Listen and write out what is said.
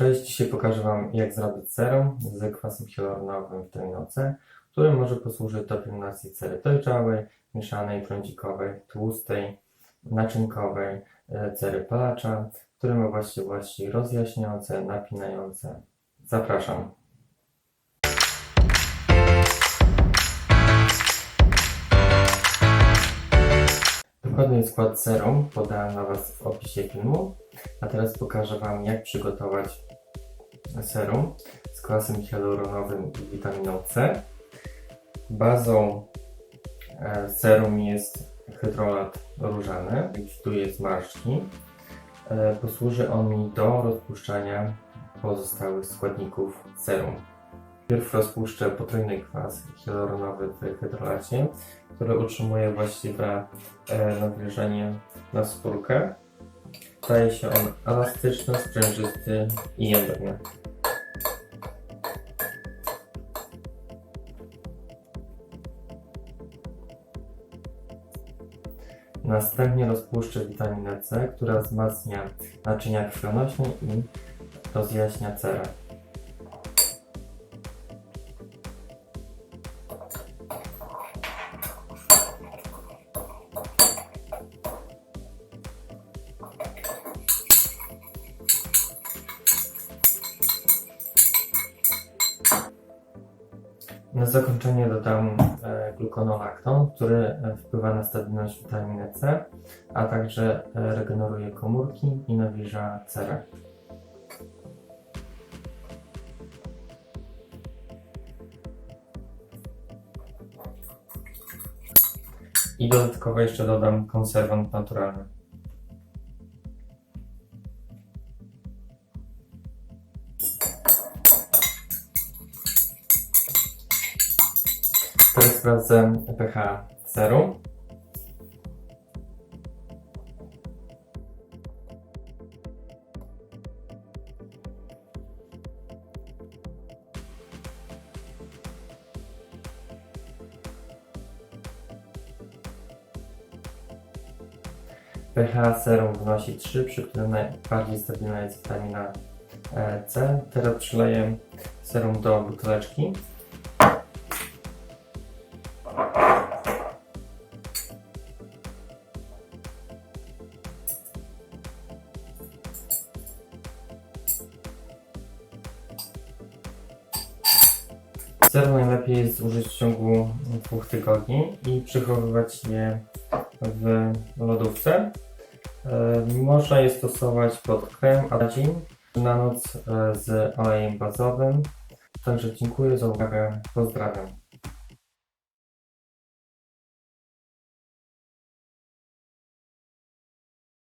Cześć, dzisiaj pokażę Wam jak zrobić serum z kwasem hialuronowym witaminą C, który może posłużyć do pielęgnacji cery dojrzałej, mieszanej, prądzikowej, tłustej, naczynkowej, e, cery palacza, który ma właściwości rozjaśniające, napinające. Zapraszam. Dokładny skład serum podałem na Was w opisie filmu, a teraz pokażę Wam jak przygotować serum z kwasem hialuronowym i witaminą C. Bazą e, serum jest hydrolat różany, likwiduje zmarszczki. E, Posłuży on mi do rozpuszczania pozostałych składników serum. Pierw rozpuszczę potrójny kwas hialuronowy w hydrolacie, który utrzymuje właściwe e, nawilżenie na skórkę. Staje się on elastyczny, sprężysty i jędrny. Następnie rozpuszczę witaminę C, która wzmacnia naczynia krwionośne i rozjaśnia cerę. Na zakończenie dodam gluconolakton, który e, wpływa na stabilność witaminy C, a także e, regeneruje komórki i nawilża cerę. I dodatkowo jeszcze dodam konserwant naturalny. Teraz sprawdzę pH serum. pH serum wynosi 3, przy którym najbardziej stabilna jest witamina e, C. Teraz przyleję serum do buteleczki. Serum najlepiej jest zużyć w ciągu dwóch tygodni i przechowywać je w lodówce. E, Można je stosować pod krem Adagin na noc e, z olejem bazowym. Także dziękuję za uwagę. Pozdrawiam.